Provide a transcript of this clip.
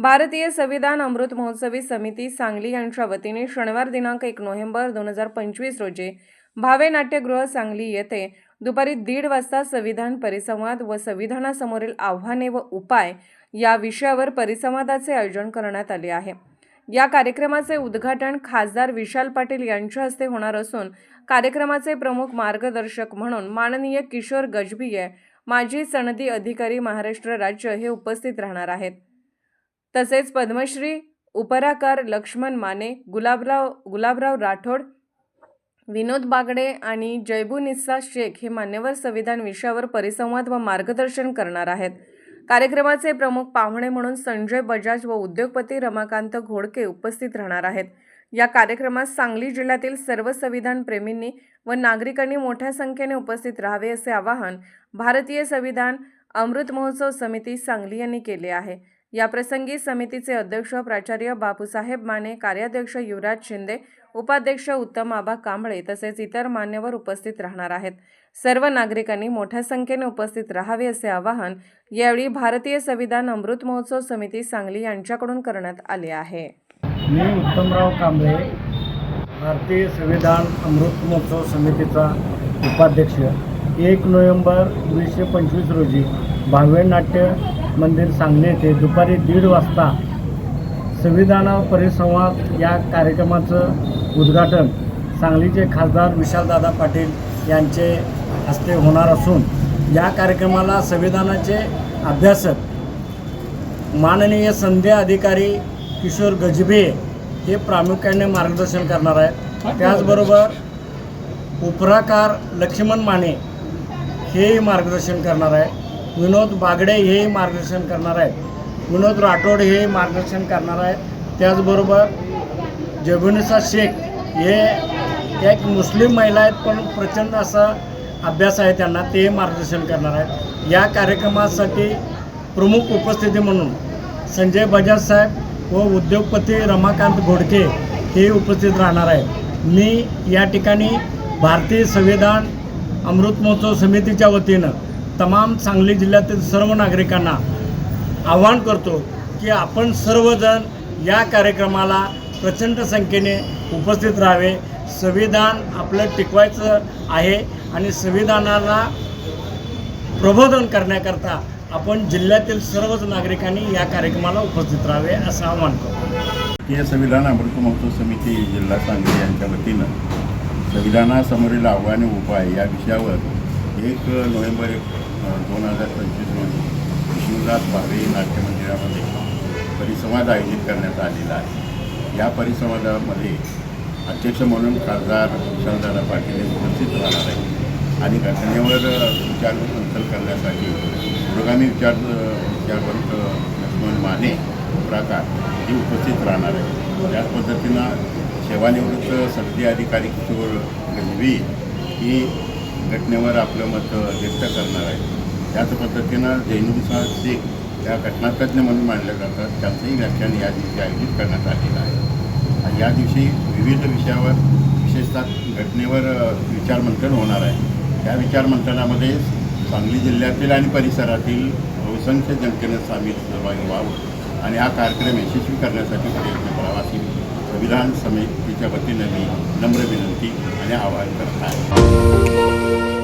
भारतीय संविधान अमृत महोत्सवी समिती सांगली यांच्या वतीने शनिवार दिनांक एक नोव्हेंबर दोन हजार पंचवीस रोजी भावे नाट्यगृह सांगली येथे दुपारी दीड वाजता संविधान परिसंवाद व संविधानासमोरील आव्हाने व उपाय या विषयावर परिसंवादाचे आयोजन करण्यात आले आहे. या कार्यक्रमाचे उद्घाटन खासदार विशाल पाटील यांच्या हस्ते होणार असून कार्यक्रमाचे प्रमुख मार्गदर्शक म्हणून माननीय किशोर गजभिये माजी सनदी अधिकारी महाराष्ट्र राज्य हे उपस्थित राहणार आहेत. तसेच पद्मश्री उपराकार लक्ष्मण माने गुलाबराव गुलाबराव राठोड विनोद बागडे आणि जयबुनिस्सा शेख हे मान्यवर संविधान विषयावर परिसंवाद व मार्गदर्शन करणार आहेत. कार्यक्रमाचे प्रमुख पाहुणे म्हणून संजय बजाज व उद्योगपती रमाकांत घोडके उपस्थित राहणार आहेत. या कार्यक्रमात सांगली जिल्ह्यातील सर्व संविधान प्रेमींनी व नागरिकांनी मोठ्या संख्येने उपस्थित राहावे असे आवाहन भारतीय संविधान अमृत महोत्सव समिती सांगली यांनी केले आहे. या प्रसंगी समितीचे अध्यक्ष प्राचार्य बापूसाहेब माने कार्याध्यक्ष युवराज शिंदे उपाध्यक्ष उत्तम आबा कांबळे तसेच इतर मान्यवर उपस्थित राहणार आहेत. सर्व नागरिकांनी मोठ्या संख्येने उपस्थित राहावे असे आवाहन यावेळी भारतीय संविधान अमृत महोत्सव समिती सांगली यांच्याकडून करण्यात आले आहे. मी उत्तमराव कांबळे भारतीय संविधान अमृत महोत्सव समितीचा उपाध्यक्ष. एक नोव्हेंबर वीसशे पंचवीस रोजी भावे नाट्य मंदिर सांगणे येथे दुपारी दीड वाजता संविधान परिसंवाद या कार्यक्रमाचं उद्घाटन सांगलीचे खासदार विशालदादा पाटील यांचे हस्ते होणार असून या कार्यक्रमाला संविधानाचे अभ्यासक माननीय संध्या अधिकारी किशोर गजबे हे प्रामुख्याने मार्गदर्शन करणार आहेत. त्याचबरोबर उपराकार लक्ष्मण माने हेही मार्गदर्शन करणार आहे विनोद बागडे हे मार्गदर्शन करणार आहेत. विनोद राठोड हे मार्गदर्शन करणार आहेत. त्याचबरोबर जबुनिसा शेख हे एक मुस्लिम महिला आहेत पण प्रचंड असा अभ्यास आहे त्यांना ते मार्गदर्शन करणार आहेत. या कार्यक्रमासाठी प्रमुख उपस्थिती म्हणून संजय बजाज साहेब व उद्योगपती रमाकांत घोडके हे उपस्थित राहणार आहेत. मी या ठिकाणी भारतीय संविधान अमृत महोत्सव समितीच्या वतीनं तमाम सांगली जिल्ह्यातील सर्व नागरिकांना आवाहन करतो की आपण सर्वजण या कार्यक्रमाला प्रचंड संख्येने उपस्थित राहावे. संविधान आपलं टिकवायचं आहे आणि संविधानाला प्रबोधन करण्याकरता आपण जिल्ह्यातील सर्वच नागरिकांनी या कार्यक्रमाला उपस्थित राहावे असं आवाहन करतो. भारतीय संविधान अमृत महोत्सव समिती जिल्हा सांगली यांच्या वतीनं संविधानासमोरील आव्हाने उपाय या विषयावर एक नोव्हेंबर दोन हजार पंचवीस रोजी विष्णुनाथ भावे नाट्य मंदिरामध्ये परिसंवाद आयोजित करण्यात आलेला आहे. या परिसंवादामध्ये अध्यक्ष म्हणून खासदार विशालदादा पाटील हे उपस्थित राहणार आहे आणि घटनेवर विचारमंथन करण्यासाठी पुरोगामी विचार विचारवंत लक्ष्मण माने प्रकार ही उपस्थित राहणार आहे त्याच पद्धतीनं सेवानिवृत्त सनदी अधिकारी किशोर गजवी ही घटनेवर आपलं मत व्यक्त करणार आहे. त्याच पद्धतीनं जैनुसा शेख या घटनातज्ञ म्हणून मानले जातात. त्यांचंही व्याख्यान या दिवशी आयोजित करण्यात आलेलं आहे. आणि या दिवशी विविध विषयावर विशेषतः घटनेवर विचारमंथन होणार आहे. त्या विचारमंथनामध्ये सांगली जिल्ह्यातील आणि परिसरातील बहुसंख्य जनतेनं सामील सहभागी व्हावं आणि हा कार्यक्रम यशस्वी करण्यासाठी प्रयत्न करावा अशी विधान समितीच्या वतीनं मी नम्र विनंती आणि आवाहन करत आहे.